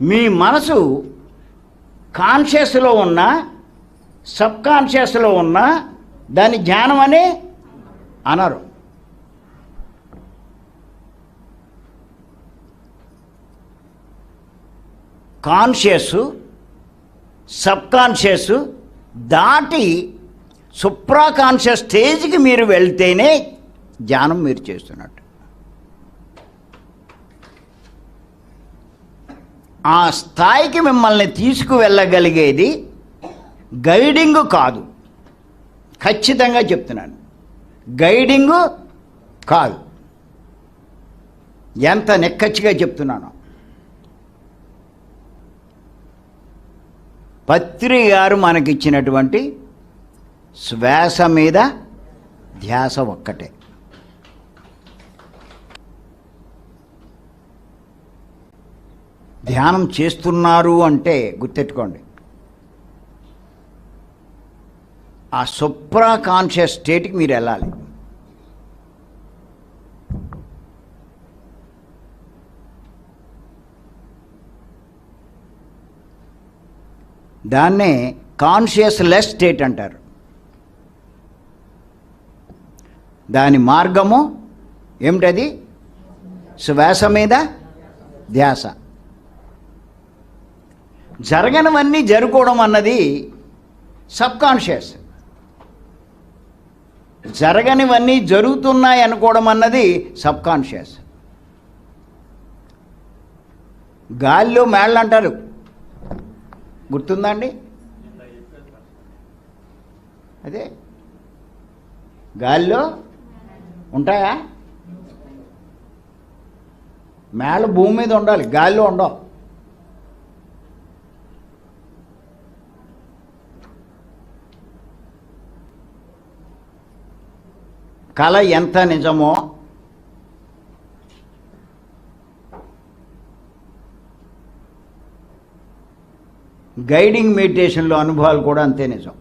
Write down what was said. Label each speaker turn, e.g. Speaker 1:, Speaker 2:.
Speaker 1: మీ మనసు కాన్షియస్లో ఉన్న సబ్ కాన్షియస్లో ఉన్న దాని ధ్యానం అని అనరు. కాన్షియస్ సబ్ కాన్షియస్ దాటి సుప్రా కాన్షియస్ స్టేజ్కి మీరు వెళ్తేనే ధ్యానం మీరు చేస్తున్నట్టు. ఆ స్థాయికి మిమ్మల్ని తీసుకువెళ్ళగలిగేది గైడింగ్ కాదు. ఖచ్చితంగా చెప్తున్నాను. గైడింగ్ కాదు. ఎంత నెక్కచ్చిగా చెప్తున్నాను. పత్రి గారు మనకిచ్చినటువంటి శ్వాస మీద ధ్యాస ఒక్కటే. ధ్యానం చేస్తున్నారు అంటే గుర్తెట్టుకోండి. ఆ సుప్రా కాన్షియస్ స్టేట్కి మీరు వెళ్ళాలి. దాన్నే కాన్షియస్ లెస్ స్టేట్ అంటారు. దాని మార్గము ఏమిటది? శ్వాస మీద ధ్యాస. జరగనివన్నీ జరుకోవడం అన్నది సబ్ కాన్షియస్ జరగనివన్నీ జరుగుతున్నాయి అనుకోవడం అన్నది సబ్ కాన్షియస్ గాలిలో మేళ్ళు అంటారు. గుర్తుందండి? అదే. గాలిలో ఉంటాయా? మేళ భూమి మీద ఉండాలి. గాలిలో ఉండవు. కళ ఎంత నిజమో గైడింగ్ మెడిటేషన్లో అనుభవాలు కూడా అంతే నిజం.